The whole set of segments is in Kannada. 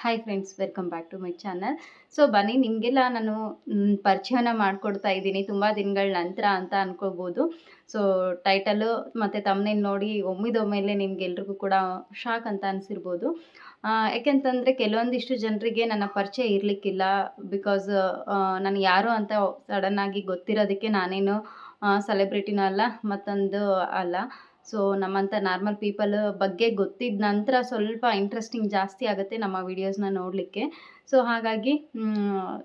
Hi friends welcome back to my channel so ಬನ್ನಿ, ನಿಮಗೆಲ್ಲ ನಾನು ಪರಿಚಯನ ಮಾಡಿಕೊಡ್ತಾ ಇದ್ದೀನಿ. ತುಂಬ ದಿನಗಳ ನಂತರ ಅಂತ ಅಂದ್ಕೋಬೋದು ಸೊ ಟೈಟಲು ಮತ್ತು ತಮ್ಮನೇಲಿ ನೋಡಿ, ಒಮ್ಮಿದೊಮ್ಮೆಲೆ ನಿಮಗೆಲ್ರಿಗೂ ಕೂಡ ಶಾಕ್ ಅಂತ ಅನಿಸಿರ್ಬೋದು. ಯಾಕೆಂತಂದರೆ ಕೆಲವೊಂದಿಷ್ಟು ಜನರಿಗೆ ನನ್ನ ಪರಿಚಯ ಇರಲಿಕ್ಕಿಲ್ಲ. ಬಿಕಾಸ್ ನಾನು ಯಾರು ಅಂತ ಸಡನ್ನಾಗಿ ಗೊತ್ತಿರೋದಕ್ಕೆ ನಾನೇನು ಸೆಲೆಬ್ರಿಟಿನೂ ಅಲ್ಲ ಮತ್ತೊಂದು ಅಲ್ಲ. ಸೊ ನಮ್ಮಂಥ ನಾರ್ಮಲ್ ಪೀಪಲ್ ಬಗ್ಗೆ ಗೊತ್ತಿದ್ದ ನಂತರ ಸ್ವಲ್ಪ ಇಂಟ್ರೆಸ್ಟಿಂಗ್ ಜಾಸ್ತಿ ಆಗುತ್ತೆ ನಮ್ಮ ವೀಡಿಯೋಸ್ನ ನೋಡಲಿಕ್ಕೆ. ಸೊ ಹಾಗಾಗಿ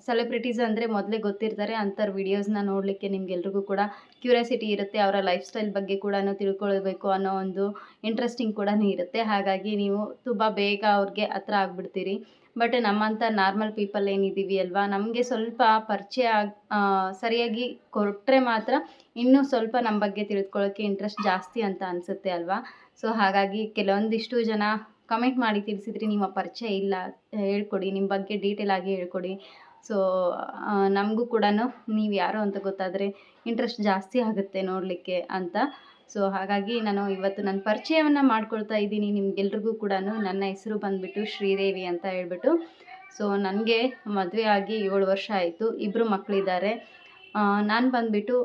ಸೆಲೆಬ್ರಿಟೀಸ್ ಅಂದರೆ ಮೊದಲೇ ಗೊತ್ತಿರ್ತಾರೆ, ಅಂಥವ್ರ ವೀಡಿಯೋಸ್ನ ನೋಡಲಿಕ್ಕೆ ನಿಮ್ಗೆಲ್ರಿಗೂ ಕೂಡ ಕ್ಯೂರಿಯಾಸಿಟಿ ಇರುತ್ತೆ, ಅವರ ಲೈಫ್ ಸ್ಟೈಲ್ ಬಗ್ಗೆ ಕೂಡ ತಿಳ್ಕೊಳ್ಬೇಕು ಅನ್ನೋ ಒಂದು ಇಂಟ್ರೆಸ್ಟಿಂಗ್ ಕೂಡ ಇರುತ್ತೆ. ಹಾಗಾಗಿ ನೀವು ತುಂಬ ಬೇಗ ಅವ್ರಿಗೆ ಹತ್ರ ಆಗಿಬಿಡ್ತೀರಿ. ಬಟ್ ನಮ್ಮಂಥ ನಾರ್ಮಲ್ ಪೀಪಲ್ ಏನಿದ್ದೀವಿ ಅಲ್ವಾ? ನಮಗೆ ಸ್ವಲ್ಪ ಪರಿಚಯ ಸರಿಯಾಗಿ ಕೊಟ್ಟರೆ ಮಾತ್ರ ಇನ್ನೂ ಸ್ವಲ್ಪ ನಮ್ಮ ಬಗ್ಗೆ ತಿಳ್ಕೊಳ್ಳೋಕ್ಕೆ ಇಂಟ್ರೆಸ್ಟ್ ಜಾಸ್ತಿ ಅಂತ ಅನಿಸುತ್ತೆ ಅಲ್ವಾ? ಸೊ ಹಾಗಾಗಿ ಕೆಲವೊಂದಿಷ್ಟು ಜನ ಕಮೆಂಟ್ ಮಾಡಿ ತಿಳಿಸಿದ್ರಿ ನಿಮ್ಮ ಪರಿಚಯ ಇಲ್ಲ, ಹೇಳ್ಕೊಡಿ ನಿಮ್ಮ ಬಗ್ಗೆ ಡೀಟೇಲ್ ಆಗಿ ಹೇಳ್ಕೊಡಿ. ಸೊ ನಮಗೂ ಕೂಡ ನೀವು ಯಾರು ಅಂತ ಗೊತ್ತಾದರೆ ಇಂಟ್ರೆಸ್ಟ್ ಜಾಸ್ತಿ ಆಗುತ್ತೆ ನೋಡಲಿಕ್ಕೆ ಅಂತ. ಸೊ ಹಾಗಾಗಿ ನಾನು ಇವತ್ತು ನನ್ನ ಪರಿಚಯವನ್ನು ಮಾಡ್ಕೊಳ್ತಾ ಇದ್ದೀನಿ ನಿಮ್ಗೆಲ್ರಿಗೂ ಕೂಡ ನನ್ನ ಹೆಸರು ಬಂದುಬಿಟ್ಟು ಶ್ರೀದೇವಿ ಅಂತ ಹೇಳ್ಬಿಟ್ಟು. ಸೊ ನನಗೆ ಮದುವೆ ಆಗಿ ಏಳು ವರ್ಷ ಆಯಿತು. ಇಬ್ಬರು ಮಕ್ಕಳಿದ್ದಾರೆ ನಾನು ಬಂದುಬಿಟ್ಟು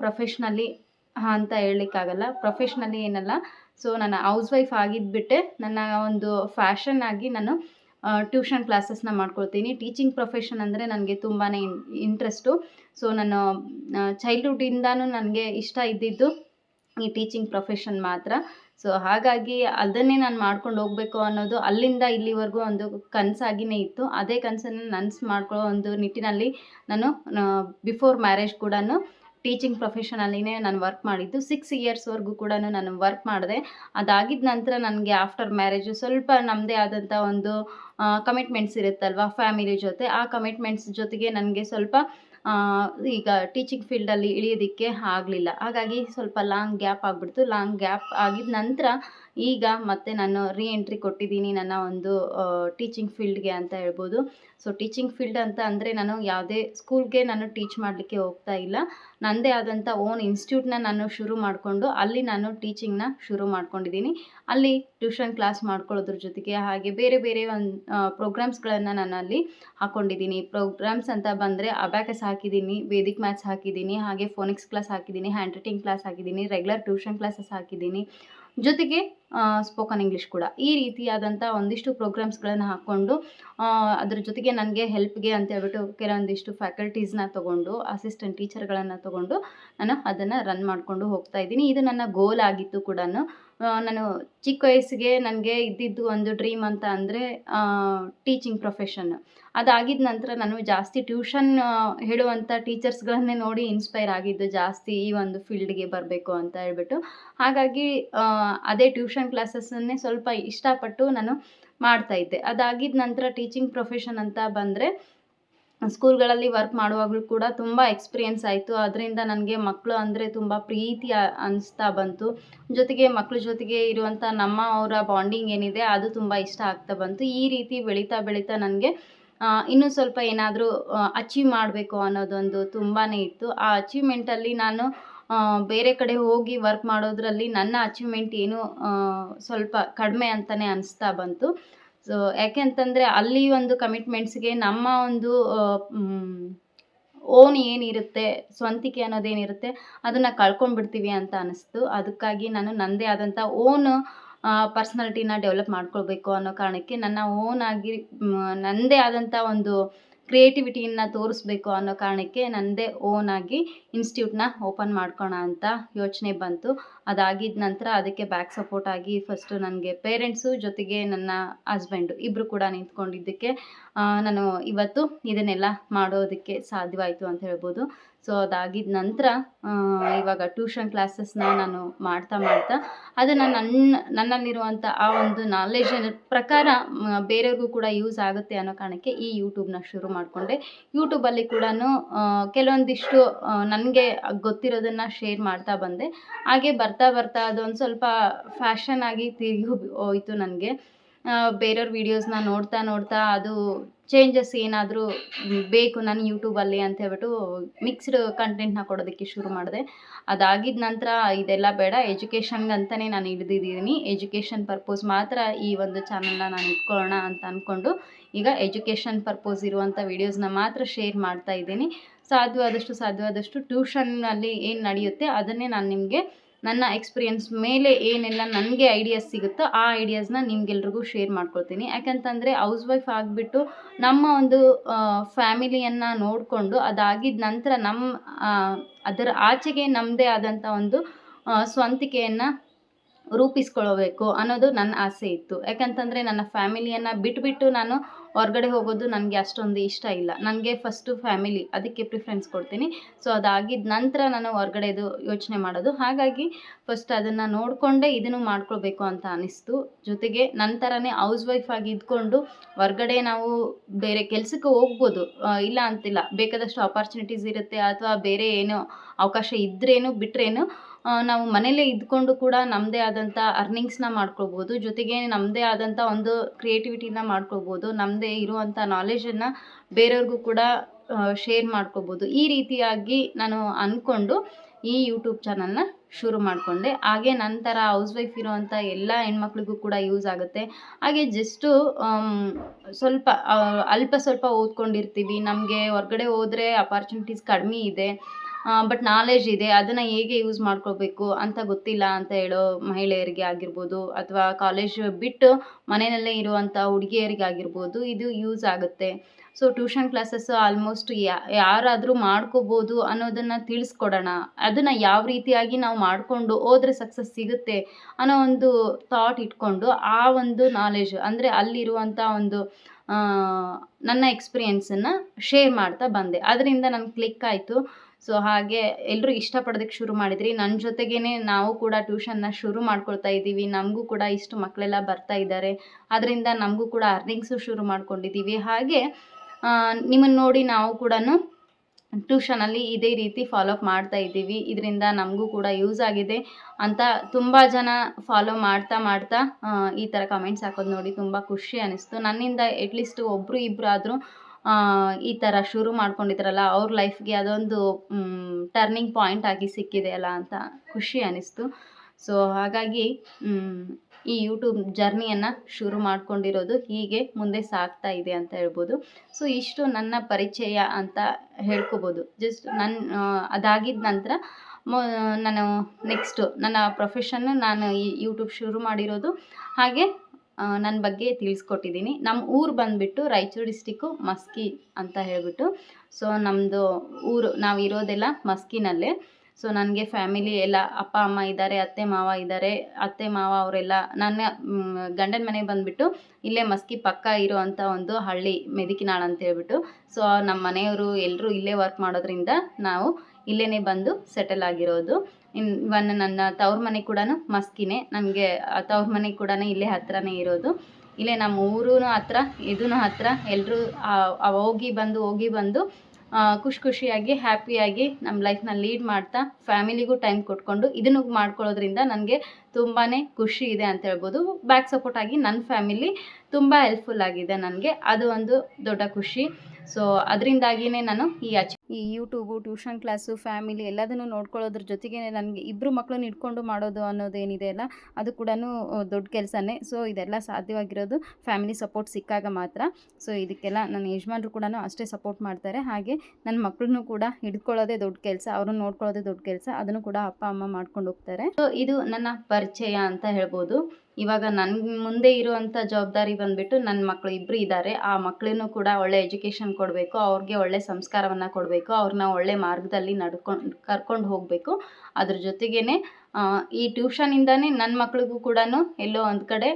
ಪ್ರೊಫೆಷ್ನಲಿ ಅಂತ ಹೇಳಲಿಕ್ಕಾಗಲ್ಲ. ಪ್ರೊಫೆಷ್ನಲಿ ಏನಲ್ಲ. ಸೊ ನಾನು ಹೌಸ್ ವೈಫ್ ಆಗಿದ್ಬಿಟ್ಟೆ. ನನ್ನ ಒಂದು ಫ್ಯಾಷನ್ ಆಗಿ ನಾನು ಟ್ಯೂಷನ್ ಕ್ಲಾಸಸ್ನ ಮಾಡ್ಕೊಳ್ತೀನಿ. ಟೀಚಿಂಗ್ ಪ್ರೊಫೆಷನ್ ಅಂದರೆ ನನಗೆ ತುಂಬಾ ಇಂಟ್ರೆಸ್ಟು ಸೊ ನಾನು ಚೈಲ್ಡ್ಹುಡ್ಡಿಂದನೂ ನನಗೆ ಇಷ್ಟ ಇದ್ದಿದ್ದು ಈ ಟೀಚಿಂಗ್ ಪ್ರೊಫೆಷನ್ ಮಾತ್ರ. ಸೊ ಹಾಗಾಗಿ ಅದನ್ನೇ ನಾನು ಮಾಡ್ಕೊಂಡು ಹೋಗಬೇಕು ಅನ್ನೋದು ಅಲ್ಲಿಂದ ಇಲ್ಲಿವರೆಗೂ ಒಂದು ಕನಸಾಗಿನೇ ಇತ್ತು. ಅದೇ ಕನಸನ್ನು ನನಸು ಮಾಡ್ಕೊಳ್ಳೋ ಒಂದು ನಿಟ್ಟಿನಲ್ಲಿ ನಾನು ಬಿಫೋರ್ ಮ್ಯಾರೇಜ್ ಕೂಡ ಟೀಚಿಂಗ್ ಪ್ರೊಫೆಷನಲ್ಲಿನೇ ನಾನು ವರ್ಕ್ ಮಾಡಿದ್ದು. ಸಿಕ್ಸ್ ಇಯರ್ಸ್ವರೆಗೂ ಕೂಡ ನಾನು ವರ್ಕ್ ಮಾಡಿದೆ. ಅದಾಗಿದ್ದ ನಂತರ ನನಗೆ ಆಫ್ಟರ್ ಮ್ಯಾರೇಜು ಸ್ವಲ್ಪ ನಮ್ಮದೇ ಆದಂಥ ಒಂದು ಕಮಿಟ್ಮೆಂಟ್ಸ್ ಇರುತ್ತಲ್ವ ಫ್ಯಾಮಿಲಿ ಜೊತೆ. ಆ ಕಮಿಟ್ಮೆಂಟ್ಸ್ ಜೊತೆಗೆ ನನಗೆ ಸ್ವಲ್ಪ ಈಗ ಟೀಚಿಂಗ್ ಫೀಲ್ಡಲ್ಲಿ ಇಳಿಯೋದಕ್ಕೆ ಆಗಲಿಲ್ಲ. ಹಾಗಾಗಿ ಸ್ವಲ್ಪ ಲಾಂಗ್ ಗ್ಯಾಪ್ ಆಗಿಬಿಡ್ತು. ಲಾಂಗ್ ಗ್ಯಾಪ್ ಆಗಿದ ನಂತರ ಈಗ ಮತ್ತೆ ನಾನು ರೀ ಎಂಟ್ರಿ ಕೊಟ್ಟಿದ್ದೀನಿ ನನ್ನ ಒಂದು ಟೀಚಿಂಗ್ ಫೀಲ್ಡ್ಗೆ ಅಂತ ಹೇಳ್ಬೋದು. ಸೊ ಟೀಚಿಂಗ್ ಫೀಲ್ಡ್ ಅಂತ ಅಂದರೆ ನಾನು ಯಾವುದೇ ಸ್ಕೂಲ್ಗೆ ನಾನು ಟೀಚ್ ಮಾಡಲಿಕ್ಕೆ ಹೋಗ್ತಾ ಇಲ್ಲ. ನನ್ನದೇ ಆದಂಥ ಓನ್ ಇನ್ಸ್ಟಿಟ್ಯೂಟ್ನ ನಾನು ಶುರು ಮಾಡಿಕೊಂಡು ಅಲ್ಲಿ ನಾನು ಟೀಚಿಂಗ್ನ ಶುರು ಮಾಡ್ಕೊಂಡಿದ್ದೀನಿ. ಅಲ್ಲಿ ಟ್ಯೂಷನ್ ಕ್ಲಾಸ್ ಮಾಡ್ಕೊಳ್ಳೋದ್ರ ಜೊತೆಗೆ ಹಾಗೆ ಬೇರೆ ಬೇರೆ ಒಂದು ಪ್ರೋಗ್ರಾಮ್ಸ್ಗಳನ್ನು ನಾನು ಅಲ್ಲಿ ಹಾಕ್ಕೊಂಡಿದ್ದೀನಿ ಪ್ರೋಗ್ರಾಮ್ಸ್ ಅಂತ ಬಂದರೆ ಅಬ್ಯಾಕಸ್ ಹಾಕಿದ್ದೀನಿ ವೇದಿಕ್ ಮ್ಯಾಥ್ಸ್ ಹಾಕಿದ್ದೀನಿ, ಹಾಗೆ ಫೋನಿಕ್ಸ್ ಕ್ಲಾಸ್ ಹಾಕಿದ್ದೀನಿ ಹ್ಯಾಂಡ್ ರೈಟಿಂಗ್ ಕ್ಲಾಸ್ ಹಾಕಿದ್ದೀನಿ ರೆಗ್ಯುಲರ್ ಟ್ಯೂಷನ್ ಕ್ಲಾಸಸ್ ಹಾಕಿದ್ದೀನಿ. ಜೊತೆಗೆ ಸ್ಪೋಕನ್ ಇಂಗ್ಲೀಷ್ ಕೂಡ. ಈ ರೀತಿಯಾದಂಥ ಒಂದಿಷ್ಟು ಪ್ರೋಗ್ರಾಮ್ಸ್ಗಳನ್ನು ಹಾಕ್ಕೊಂಡು ಅದ್ರ ಜೊತೆಗೆ ನನಗೆ ಹೆಲ್ಪ್ಗೆ ಅಂತ ಹೇಳ್ಬಿಟ್ಟು ಕೆಲವೊಂದಿಷ್ಟು ಫ್ಯಾಕಲ್ಟೀಸ್ನ ತೊಗೊಂಡು ಅಸಿಸ್ಟೆಂಟ್ ಟೀಚರ್ಗಳನ್ನು ತೊಗೊಂಡು ನಾನು ಅದನ್ನು ರನ್ ಮಾಡಿಕೊಂಡು ಹೋಗ್ತಾ ಇದ್ದೀನಿ. ಇದು ನನ್ನ ಗೋಲ್ ಆಗಿತ್ತು ಕೂಡ ನಾನು ಚಿಕ್ಕ ವಯಸ್ಸಿಗೆ ನನಗೆ ಇದ್ದಿದ್ದು ಒಂದು ಡ್ರೀಮ್ ಅಂತ ಅಂದರೆ ಟೀಚಿಂಗ್ ಪ್ರೊಫೆಷನ್ ಅದಾಗಿದ್ದ ನಂತರ ನಾನು ಜಾಸ್ತಿ ಟ್ಯೂಷನ್ ಹೇಳುವಂಥ ಟೀಚರ್ಸ್ಗಳನ್ನೇ ನೋಡಿ ಇನ್ಸ್ಪೈರ್ ಆಗಿದ್ದು ಜಾಸ್ತಿ ಈ ಒಂದು ಫೀಲ್ಡ್ಗೆ ಬರಬೇಕು ಅಂತ ಹೇಳ್ಬಿಟ್ಟು. ಹಾಗಾಗಿ ಅದೇ ಟ್ಯೂಷನ್ ಕ್ಲಾಸಸ್ಸನ್ನೇ ಸ್ವಲ್ಪ ಇಷ್ಟಪಟ್ಟು ನಾನು ಮಾಡ್ತಾ ಇದ್ದೆ. ಅದಾಗಿದ್ದ ನಂತರ ಟೀಚಿಂಗ್ ಪ್ರೊಫೆಷನ್ ಅಂತ ಬಂದರೆ ಸ್ಕೂಲ್ಗಳಲ್ಲಿ ವರ್ಕ್ ಮಾಡುವಾಗಲೂ ಕೂಡ ತುಂಬ ಎಕ್ಸ್ಪೀರಿಯೆನ್ಸ್ ಆಯಿತು. ಅದರಿಂದ ನನಗೆ ಮಕ್ಕಳು ಅಂದರೆ ತುಂಬ ಪ್ರೀತಿ ಅನಿಸ್ತಾ ಬಂತು. ಜೊತೆಗೆ ಮಕ್ಕಳ ಜೊತೆಗೆ ಇರುವಂಥ ನಮ್ಮ ಅವರ ಬಾಂಡಿಂಗ್ ಏನಿದೆ ಅದು ತುಂಬ ಇಷ್ಟ ಆಗ್ತಾ ಬಂತು. ಈ ರೀತಿ ಬೆಳೀತಾ ಬೆಳೀತಾ ನನಗೆ ಇನ್ನೂ ಸ್ವಲ್ಪ ಏನಾದರೂ ಅಚೀವ್ ಮಾಡಬೇಕು ಅನ್ನೋದೊಂದು ತುಂಬಾ ಇತ್ತು. ಆ ಅಚೀವ್ಮೆಂಟಲ್ಲಿ ನಾನು ಬೇರೆ ಕಡೆ ಹೋಗಿ ವರ್ಕ್ ಮಾಡೋದ್ರಲ್ಲಿ ನನ್ನ ಅಚೀವ್ಮೆಂಟ್ ಏನು ಸ್ವಲ್ಪ ಕಡಿಮೆ ಅಂತಲೇ ಅನಿಸ್ತಾ ಬಂತು. ಸೊ ಯಾಕೆ ಅಂತಂದರೆ ಅಲ್ಲಿ ಒಂದು ಕಮಿಟ್ಮೆಂಟ್ಸ್ಗೆ ನಮ್ಮ ಒಂದು ಓನ್ ಏನಿರುತ್ತೆ, ಸ್ವಂತಿಕೆ ಅನ್ನೋದೇನಿರುತ್ತೆ, ಅದನ್ನು ಕಳ್ಕೊಂಡ್ಬಿಡ್ತೀವಿ ಅಂತ ಅನಿಸ್ತು. ಅದಕ್ಕಾಗಿ ನಾನು ನನ್ನದೇ ಆದಂಥ ಓನ್ ಪರ್ಸ್ನಾಲಿಟಿನ ಡೆವಲಪ್ ಮಾಡ್ಕೊಳ್ಬೇಕು ಅನ್ನೋ ಕಾರಣಕ್ಕೆ ನನ್ನ ಓನ್ ಆಗಿ ನನ್ನದೇ ಆದಂಥ ಒಂದು ಕ್ರಿಯೇಟಿವಿಟಿಯನ್ನು ತೋರಿಸ್ಬೇಕು ಅನ್ನೋ ಕಾರಣಕ್ಕೆ ನನ್ನದೇ ಓನಾಗಿ ಇನ್ಸ್ಟಿಟ್ಯೂಟ್ನ ಓಪನ್ ಮಾಡ್ಕೋಣ ಅಂತ ಯೋಚನೆ ಬಂತು. ಅದಾಗಿದ್ದ ನಂತರ ಅದಕ್ಕೆ ಬ್ಯಾಕ್ ಸಪೋರ್ಟ್ ಆಗಿ ಫಸ್ಟು ನನಗೆ ಪೇರೆಂಟ್ಸು ಜೊತೆಗೆ ನನ್ನ ಹಸ್ಬೆಂಡು ಇಬ್ಬರು ಕೂಡ ನಿಂತ್ಕೊಂಡಿದ್ದಕ್ಕೆ ನಾನು ಇವತ್ತು ಇದನ್ನೆಲ್ಲ ಮಾಡೋದಕ್ಕೆ ಸಾಧ್ಯವಾಯಿತು ಅಂತ ಹೇಳ್ಬೋದು. ಸೊ ಅದಾಗಿದ್ದ ನಂತರ ಇವಾಗ ಟ್ಯೂಷನ್ ಕ್ಲಾಸಸ್ನ ನಾನು ಮಾಡ್ತಾ ಮಾಡ್ತಾ ಅದನ್ನು ನನ್ನ ನನ್ನಲ್ಲಿರುವಂಥ ಆ ಒಂದು ನಾಲೆಜ್ ಪ್ರಕಾರ ಬೇರೆಯವ್ರಿಗೂ ಕೂಡ ಯೂಸ್ ಆಗುತ್ತೆ ಅನ್ನೋ ಕಾರಣಕ್ಕೆ ಈ ಯೂಟ್ಯೂಬ್ನ ಶುರು ಮಾಡಿಕೊಂಡೆ. ಯೂಟ್ಯೂಬಲ್ಲಿ ಕೂಡ ಕೆಲವೊಂದಿಷ್ಟು ನನಗೆ ಗೊತ್ತಿರೋದನ್ನು ಶೇರ್ ಮಾಡ್ತಾ ಬಂದೆ. ಹಾಗೆ ಬರ್ತಾ ಬರ್ತಾ ಅದೊಂದು ಸ್ವಲ್ಪ ಫ್ಯಾಷನ್ ಆಗಿ ತಿರುಗಿ ಹೋಯಿತು ನನಗೆ. ಬೇರೆಯವ್ರ ವೀಡಿಯೋಸ್ನ ನೋಡ್ತಾ ನೋಡ್ತಾ ಅದು ಚೇಂಜಸ್ ಏನಾದರೂ ಬೇಕು ನಾನು ಯೂಟ್ಯೂಬಲ್ಲಿ ಅಂತ ಹೇಳ್ಬಿಟ್ಟು ಮಿಕ್ಸ್ಡ್ ಕಂಟೆಂಟ್ನ ಕೊಡೋದಕ್ಕೆ ಶುರು ಮಾಡಿದೆ. ಅದಾಗಿದ ನಂತರ ಇದೆಲ್ಲ ಬೇಡ ಎಜುಕೇಷನ್ಗೆ ಅಂತಲೇ ನಾನು ಹಿಡಿದಿದ್ದೀನಿ. ಎಜುಕೇಷನ್ ಪರ್ಪೋಸ್ ಮಾತ್ರ ಈ ಒಂದು ಚಾನಲ್ನ ನಾನು ಇಟ್ಕೊಳ್ಳೋಣ ಅಂತ ಅಂದ್ಕೊಂಡು ಈಗ ಎಜುಕೇಷನ್ ಪರ್ಪೋಸ್ ಇರುವಂಥ ವೀಡಿಯೋಸ್ನ ಮಾತ್ರ ಶೇರ್ ಮಾಡ್ತಾ ಇದ್ದೀನಿ. ಸಾಧ್ಯವಾದಷ್ಟು ಸಾಧ್ಯವಾದಷ್ಟು ಟ್ಯೂಷನ್ನಲ್ಲಿ ಏನು ನಡೆಯುತ್ತೆ ಅದನ್ನೇ ನಾನು ನಿಮಗೆ ನನ್ನ ಎಕ್ಸ್ಪೀರಿಯನ್ಸ್ ಮೇಲೆ ಏನೆಲ್ಲ ನನಗೆ ಐಡಿಯಾಸ್ ಸಿಗುತ್ತೋ ಆ ಐಡಿಯಾಸ್ನ ನಿಮ್ಗೆಲ್ರಿಗೂ ಶೇರ್ ಮಾಡ್ಕೊಳ್ತೀನಿ. ಯಾಕಂತಂದರೆ ಹೌಸ್ ವೈಫ್ ಆಗಿಬಿಟ್ಟು ನಮ್ಮ ಒಂದು ಫ್ಯಾಮಿಲಿಯನ್ನು ನೋಡಿಕೊಂಡು ಅದಾಗಿದ ನಂತರ ನಮ್ಮ ಅದರ ಆಚೆಗೆ ನಮ್ಮದೇ ಆದಂಥ ಒಂದು ಸ್ವಂತಿಕೆಯನ್ನು ರೂಪಿಸ್ಕೊಳ್ಬೇಕು ಅನ್ನೋದು ನನ್ನ ಆಸೆ ಇತ್ತು. ಯಾಕಂತಂದರೆ ನನ್ನ ಫ್ಯಾಮಿಲಿಯನ್ನು ಬಿಟ್ಬಿಟ್ಟು ನಾನು ಹೊರ್ಗಡೆ ಹೋಗೋದು ನನಗೆ ಅಷ್ಟೊಂದು ಇಷ್ಟ ಇಲ್ಲ. ನನಗೆ ಫಸ್ಟು ಫ್ಯಾಮಿಲಿ ಅದಕ್ಕೆ ಪ್ರಿಫರೆನ್ಸ್ ಕೊಡ್ತೀನಿ. ಸೊ ಅದಾಗಿದ್ದ ನಂತರ ನಾನು ಹೊರ್ಗಡೆದು ಯೋಚನೆ ಮಾಡೋದು. ಹಾಗಾಗಿ ಫಸ್ಟ್ ಅದನ್ನು ನೋಡಿಕೊಂಡೇ ಇದನ್ನು ಮಾಡ್ಕೊಳ್ಬೇಕು ಅಂತ ಅನಿಸ್ತು. ಜೊತೆಗೆ ನಂತರನೇ ಹೌಸ್ ವೈಫ್ ಆಗಿ ಇದ್ಕೊಂಡು ಹೊರ್ಗಡೆ ನಾವು ಬೇರೆ ಕೆಲಸಕ್ಕೆ ಹೋಗ್ಬೋದು. ಇಲ್ಲ ಅಂತಿಲ್ಲ. ಬೇಕಾದಷ್ಟು ಅಪಾರ್ಚುನಿಟೀಸ್ ಇರುತ್ತೆ ಅಥವಾ ಬೇರೆ ಏನು ಅವಕಾಶ ಇದ್ರೇನು ಬಿಟ್ರೇನು ನಾವು ಮನೆಯಲ್ಲೇ ಇದ್ಕೊಂಡು ಕೂಡ ನಮ್ಮದೇ ಆದಂಥ ಅರ್ನಿಂಗ್ಸ್ನ ಮಾಡ್ಕೊಬೋದು ಜೊತೆಗೆ ನಮ್ಮದೇ ಆದಂಥ ಒಂದು ಕ್ರಿಯೇಟಿವಿಟಿನ ಮಾಡ್ಕೊಬೋದು ನಮ್ಮದೇ ಇರುವಂಥ ನಾಲೆಜನ್ನು ಬೇರೆಯವ್ರಿಗೂ ಕೂಡ ಶೇರ್ ಮಾಡ್ಕೊಬೋದು ಈ ರೀತಿಯಾಗಿ ನಾನು ಅಂದ್ಕೊಂಡು ಈ ಯೂಟ್ಯೂಬ್ ಚಾನಲ್ನ ಶುರು ಮಾಡಿಕೊಂಡೆ. ಹಾಗೆ ನಂತರ ಹೌಸ್ ವೈಫ್ ಇರೋವಂಥ ಎಲ್ಲ ಹೆಣ್ಮಕ್ಳಿಗೂ ಕೂಡ ಯೂಸ್ ಆಗುತ್ತೆ. ಹಾಗೆ ಜಸ್ಟು ಸ್ವಲ್ಪ ಅಲ್ಪ ಸ್ವಲ್ಪ ಓದ್ಕೊಂಡಿರ್ತೀವಿ. ನಮಗೆ ಹೊರ್ಗಡೆ ಹೋದರೆ ಅಪಾರ್ಚುನಿಟೀಸ್ ಕಡಿಮೆ ಇದೆ. ಬಟ್ ನಾಲೆಜ್ ಇದೆ. ಅದನ್ನು ಹೇಗೆ ಯೂಸ್ ಮಾಡ್ಕೋಬೇಕು ಅಂತ ಗೊತ್ತಿಲ್ಲ ಅಂತ ಹೇಳೋ ಮಹಿಳೆಯರಿಗೆ ಆಗಿರ್ಬೋದು ಅಥವಾ ಕಾಲೇಜ್ ಬಿಟ್ಟು ಮನೆಯಲ್ಲೇ ಇರುವಂಥ ಹುಡುಗಿಯರಿಗೆ ಆಗಿರ್ಬೋದು ಇದು ಯೂಸ್ ಆಗುತ್ತೆ. ಸೊ ಟ್ಯೂಷನ್ ಕ್ಲಾಸಸ್ ಆಲ್ಮೋಸ್ಟ್ ಯಾರಾದರೂ ಮಾಡ್ಕೋಬೋದು ಅನ್ನೋದನ್ನು ತಿಳಿಸ್ಕೊಡೋಣ. ಅದನ್ನು ಯಾವ ರೀತಿಯಾಗಿ ನಾವು ಮಾಡಿಕೊಂಡು ಹೋದರೆ ಸಕ್ಸಸ್ ಸಿಗುತ್ತೆ ಅನ್ನೋ ಒಂದು ಥಾಟ್ ಇಟ್ಕೊಂಡು ಆ ಒಂದು ನಾಲೆಜ್ ಅಂದರೆ ಅಲ್ಲಿರುವಂಥ ಒಂದು ನನ್ನ ಎಕ್ಸ್ಪೀರಿಯೆನ್ಸನ್ನು ಶೇರ್ ಮಾಡ್ತಾ ಬಂದೆ. ಅದರಿಂದ ನನಗೆ ಕ್ಲಿಕ್ ಆಯಿತು. ಸೊ ಹಾಗೆ ಎಲ್ಲರೂ ಇಷ್ಟಪಡೋದಕ್ಕೆ ಶುರು ಮಾಡಿದ್ರಿ. ನನ್ನ ಜೊತೆಗೇನೆ ನಾವು ಕೂಡ ಟ್ಯೂಷನ್ನ ಶುರು ಮಾಡ್ಕೊಳ್ತಾ ಇದ್ದೀವಿ. ನಮಗೂ ಕೂಡ ಇಷ್ಟು ಮಕ್ಕಳೆಲ್ಲ ಬರ್ತಾ ಇದ್ದಾರೆ. ಅದರಿಂದ ನಮಗೂ ಕೂಡ ಅರ್ನಿಂಗ್ಸು ಶುರು ಮಾಡ್ಕೊಂಡಿದ್ದೀವಿ. ಹಾಗೆ ನಿಮ್ಮನ್ನು ನೋಡಿ ನಾವು ಕೂಡ ಟ್ಯೂಷನಲ್ಲಿ ಇದೇ ರೀತಿ ಫಾಲೋ ಅಪ್ ಮಾಡ್ತಾ ಇದ್ದೀವಿ. ಇದರಿಂದ ನಮಗೂ ಕೂಡ ಯೂಸ್ ಆಗಿದೆ ಅಂತ ತುಂಬ ಜನ ಫಾಲೋ ಮಾಡ್ತಾ ಮಾಡ್ತಾ ಈ ಥರ ಕಮೆಂಟ್ಸ್ ಹಾಕೋದು ನೋಡಿ ತುಂಬ ಖುಷಿ ಅನ್ನಿಸ್ತು ನನ್ನಿಂದ ಎಟ್ಲೀಸ್ಟ್ ಒಬ್ಬರು ಇಬ್ಬರು ಆದರೂ ಈ ಥರ ಶುರು ಮಾಡ್ಕೊಂಡಿದ್ರಲ್ಲ, ಅವ್ರ ಲೈಫ್ಗೆ ಅದೊಂದು ಟರ್ನಿಂಗ್ ಪಾಯಿಂಟ್ ಆಗಿ ಸಿಕ್ಕಿದೆ ಅಲ್ಲ ಅಂತ ಖುಷಿ ಅನ್ನಿಸ್ತು ಸೊ ಹಾಗಾಗಿ ಈ ಯೂಟ್ಯೂಬ್ ಜರ್ನಿಯನ್ನು ಶುರು ಮಾಡ್ಕೊಂಡಿರೋದು ಹೀಗೆ ಮುಂದೆ ಸಾಗ್ತಾ ಇದೆ ಅಂತ ಹೇಳ್ಬೋದು. ಸೊ ಇಷ್ಟು ನನ್ನ ಪರಿಚಯ ಅಂತ ಹೇಳ್ಕೊಬೋದು. ಜಸ್ಟ್ ನನ್ನ ಅದಾಗಿದ್ದ ನಂತರ ನಾನು ನೆಕ್ಸ್ಟು ನನ್ನ ಪ್ರೊಫೆಷನ್ನು ನಾನು ಈ ಯೂಟ್ಯೂಬ್ ಶುರು ಮಾಡಿರೋದು. ಹಾಗೆ ನನ್ನ ಬಗ್ಗೆ ತಿಳಿಸ್ಕೊಟ್ಟಿದ್ದೀನಿ ನಮ್ಮ ಊರು ಬಂದುಬಿಟ್ಟು ರಾಯಚೂರು ಡಿಸ್ಟಿಕ್ಕು ಮಸ್ಕಿ ಅಂತ ಹೇಳಿಬಿಟ್ಟು. ಸೊ ನಮ್ಮದು ಊರು, ನಾವು ಇರೋದೆಲ್ಲ ಮಸ್ಕಿನಲ್ಲೇ. ಸೊ ನನಗೆ ಫ್ಯಾಮಿಲಿ ಎಲ್ಲ ಅಪ್ಪ, ಅಮ್ಮ ಇದ್ದಾರೆ ಅತ್ತೆ, ಮಾವ ಇದ್ದಾರೆ ಅತ್ತೆ, ಮಾವ ಅವರೆಲ್ಲ ನನ್ನ ಗಂಡನ ಮನೆ ಬಂದುಬಿಟ್ಟು ಇಲ್ಲೇ ಮಸ್ಕಿ ಪಕ್ಕ ಇರೋವಂಥ ಒಂದು ಹಳ್ಳಿ ಮೆದಿಕಿನಾಳ್ ಅಂತ ಹೇಳ್ಬಿಟ್ಟು. ಸೊ ನಮ್ಮ ಮನೆಯವರು ಎಲ್ಲರೂ ಇಲ್ಲೇ ವರ್ಕ್ ಮಾಡೋದ್ರಿಂದ ನಾವು ಇಲ್ಲೇ ಬಂದು ಸೆಟಲ್ ಆಗಿರೋದು. ಇವನ್ ನನ್ನ ತವ್ರ ಮನೆ ಕೂಡ ಮಸ್ಕಿನೇ. ನನಗೆ ತವ್ರ ಮನೆ ಕೂಡ ಇಲ್ಲೇ ಹತ್ರನೇ ಇರೋದು. ಇಲ್ಲೇ ನಮ್ಮ ಊರೂ ಹತ್ರ ಇದೂ ಹತ್ರ ಎಲ್ಲರೂ ಹೋಗಿ ಬಂದು ಹೋಗಿ ಬಂದು ಖುಷಿ ಖುಷಿಯಾಗಿ ಹ್ಯಾಪಿಯಾಗಿ ನಮ್ಮ ಲೈಫ್ನ ಲೀಡ್ ಮಾಡ್ತಾ ಫ್ಯಾಮಿಲಿಗೂ ಟೈಮ್ ಕೊಟ್ಕೊಂಡು ಇದನ್ನು ಮಾಡ್ಕೊಳ್ಳೋದ್ರಿಂದ ನನಗೆ ತುಂಬಾ ಖುಷಿ ಇದೆ ಅಂತ ಹೇಳ್ಬೋದು. ಬ್ಯಾಕ್ ಸಪೋರ್ಟ್ ಆಗಿ ನನ್ನ ಫ್ಯಾಮಿಲಿ ತುಂಬ ಹೆಲ್ಪ್ಫುಲ್ ಆಗಿದೆ ನನಗೆ. ಅದು ಒಂದು ದೊಡ್ಡ ಖುಷಿ. ಸೊ ಅದರಿಂದಾಗಿಯೇ ನಾನು ಈ ಈ ಯೂಟ್ಯೂಬು ಟ್ಯೂಷನ್ ಕ್ಲಾಸು ಫ್ಯಾಮಿಲಿ ಎಲ್ಲದನ್ನು ನೋಡ್ಕೊಳ್ಳೋದ್ರ ಜೊತೆಗೆ ನನಗೆ ಇಬ್ಬರು ಮಕ್ಕಳನ್ನ ಇಟ್ಕೊಂಡು ಮಾಡೋದು ಅನ್ನೋದೇನಿದೆ ಅಲ್ಲ, ಅದು ಕೂಡ ದೊಡ್ಡ ಕೆಲಸನೇ. ಸೊ ಇದೆಲ್ಲ ಸಾಧ್ಯವಾಗಿರೋದು ಫ್ಯಾಮಿಲಿ ಸಪೋರ್ಟ್ ಸಿಕ್ಕಾಗ ಮಾತ್ರ. ಸೊ ಇದಕ್ಕೆಲ್ಲ ನನ್ನ ಯಜಮಾನ್ರು ಕೂಡ ಅಷ್ಟೇ ಸಪೋರ್ಟ್ ಮಾಡ್ತಾರೆ. ಹಾಗೆ ನನ್ನ ಮಕ್ಕಳನ್ನು ಕೂಡ ಹಿಡ್ಕೊಳ್ಳೋದೇ ದೊಡ್ಡ ಕೆಲಸ, ಅವ್ರನ್ನ ನೋಡ್ಕೊಳ್ಳೋದೇ ದೊಡ್ಡ ಕೆಲಸ, ಅದನ್ನು ಕೂಡ ಅಪ್ಪ, ಅಮ್ಮ ಮಾಡ್ಕೊಂಡು ಹೋಗ್ತಾರೆ. ಸೊ ಇದು ನನ್ನ ಪರಿಚಯ ಅಂತ ಹೇಳ್ಬೋದು. ಇವಾಗ ನನ್ನ ಮುಂದೆ ಇರುವಂಥ ಜವಾಬ್ದಾರಿ ಬಂದುಬಿಟ್ಟು ನನ್ನ ಮಕ್ಕಳು ಇಬ್ಬರು ಇದ್ದಾರೆ. ಆ ಮಕ್ಕಳನ್ನು ಕೂಡ ಒಳ್ಳೆ ಎಜುಕೇಷನ್ ಕೊಡಬೇಕು, ಅವ್ರಿಗೆ ಒಳ್ಳೆ ಸಂಸ್ಕಾರವನ್ನು ಕೊಡಬೇಕು. ಅವ್ರನ್ನ ಒಳ್ಳೆ ಮಾರ್ಗದಲ್ಲಿ ನಡ್ಕೊಂಡು, ಕರ್ಕೊಂಡು ಹೋಗಬೇಕು. ಅದ್ರ ಜೊತೆಗೇ ಈ ಟ್ಯೂಷನಿಂದನೇ ನನ್ನ ಮಕ್ಳಿಗೂ ಕೂಡ ಎಲ್ಲೋ ಒಂದು ಕಡೆ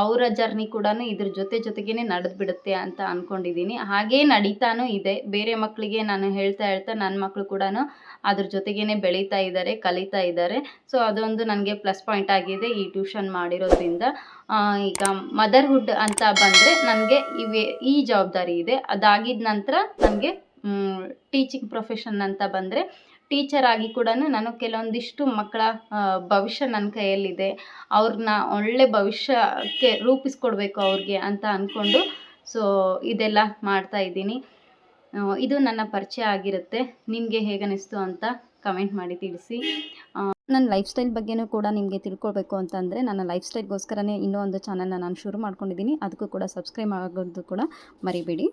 ಅವರ ಜರ್ನಿ ಕೂಡ ಇದ್ರ ಜೊತೆ ಜೊತೆಗೇ ನಡೆದು ಬಿಡುತ್ತೆ ಅಂತ ಅಂದ್ಕೊಂಡಿದ್ದೀನಿ ಹಾಗೇ ನಡೀತಾನೂ ಇದೆ. ಬೇರೆ ಮಕ್ಕಳಿಗೆ ನಾನು ಹೇಳ್ತಾ ಹೇಳ್ತಾ ನನ್ನ ಮಕ್ಕಳು ಕೂಡ ಅದ್ರ ಜೊತೆಗೇ ಬೆಳೀತಾ ಇದ್ದಾರೆ ಕಲಿತಾ ಇದ್ದಾರೆ ಸೊ, ಅದೊಂದು ನನಗೆ ಪ್ಲಸ್ ಪಾಯಿಂಟ್ ಆಗಿದೆ ಈ ಟ್ಯೂಷನ್ ಮಾಡಿರೋದ್ರಿಂದ. ಈಗ ಮದರ್ಹುಡ್ ಅಂತ ಬಂದರೆ ನನಗೆ ಇವೆ ಈ ಜವಾಬ್ದಾರಿ ಇದೆ. ಅದಾಗಿದ ನಂತರ ನನಗೆ ಟೀಚಿಂಗ್ ಪ್ರೊಫೆಷನ್ ಅಂತ ಬಂದರೆ ಟೀಚರ್ ಆಗಿ ಕೂಡ ನಾನು ಕೆಲವೊಂದಿಷ್ಟು ಮಕ್ಕಳ ಭವಿಷ್ಯ ನನ್ನ ಕೈಯಲ್ಲಿದೆ. ಅವ್ರನ್ನ ಒಳ್ಳೆ ಭವಿಷ್ಯಕ್ಕೆ ರೂಪಿಸ್ಕೊಡ್ಬೇಕು ಅವ್ರಿಗೆ ಅಂತ ಅಂದ್ಕೊಂಡು ಸೊ ಇದೆಲ್ಲ ಮಾಡ್ತಾ ಇದ್ದೀನಿ. ಇದು ನನ್ನ ಪರಿಚಯ ಆಗಿರುತ್ತೆ. ನಿಮಗೆ ಹೇಗನಿಸ್ತು ಅಂತ ಕಮೆಂಟ್ ಮಾಡಿ ತಿಳಿಸಿ. ನನ್ನ ಲೈಫ್ ಸ್ಟೈಲ್ ಬಗ್ಗೆನೂ ಕೂಡ ನಿಮಗೆ ತಿಳ್ಕೊಳ್ಬೇಕು ಅಂತಂದರೆ ನನ್ನ ಲೈಫ್ ಸ್ಟೈಲ್ಗೋಸ್ಕರನೇ ಇನ್ನೂ ಒಂದು ಚಾನಲ್ನ ನಾನು ಶುರು ಮಾಡ್ಕೊಂಡಿದ್ದೀನಿ. ಅದಕ್ಕೂ ಕೂಡ ಸಬ್ಸ್ಕ್ರೈಬ್ ಆಗೋದು ಕೂಡ ಮರಿಬೇಡಿ.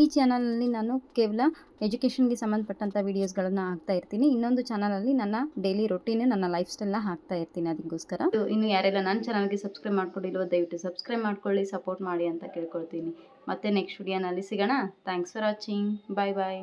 ಈ ಚಾನಲಲ್ಲಿ ನಾನು ಕೇವಲ ಎಜುಕೇಷನ್ಗೆ ಸಂಬಂಧಪಟ್ಟಂಥ ವೀಡಿಯೋಸ್ಗಳನ್ನು ಹಾಕ್ತಾ ಇರ್ತೀನಿ. ಇನ್ನೊಂದು ಚಾನಲಲ್ಲಿ ನನ್ನ ಡೈಲಿ ರೊಟೀನು ನನ್ನ ಲೈಫ್ ಸ್ಟೈಲ್ನ ಹಾಕ್ತಾ ಇರ್ತೀನಿ ಅದಕ್ಕೋಸ್ಕರ. ಇನ್ನು ಯಾರೆಲ್ಲ ನನ್ನ ಚಾನಲ್ಗೆ ಸಬ್ಸ್ಕ್ರೈಬ್ ಮಾಡ್ಕೊಂಡಿಲ್ವೋ, ದಯವಿಟ್ಟು ಸಬ್ಸ್ಕ್ರೈಬ್ ಮಾಡ್ಕೊಳ್ಳಿ ಸಪೋರ್ಟ್ ಮಾಡಿ ಅಂತ ಕೇಳ್ಕೊಳ್ತೀನಿ. ಮತ್ತೆ ನೆಕ್ಸ್ಟ್ ವಿಡಿಯೋನಲ್ಲಿ ಸಿಗೋಣ. Thanks for watching bye bye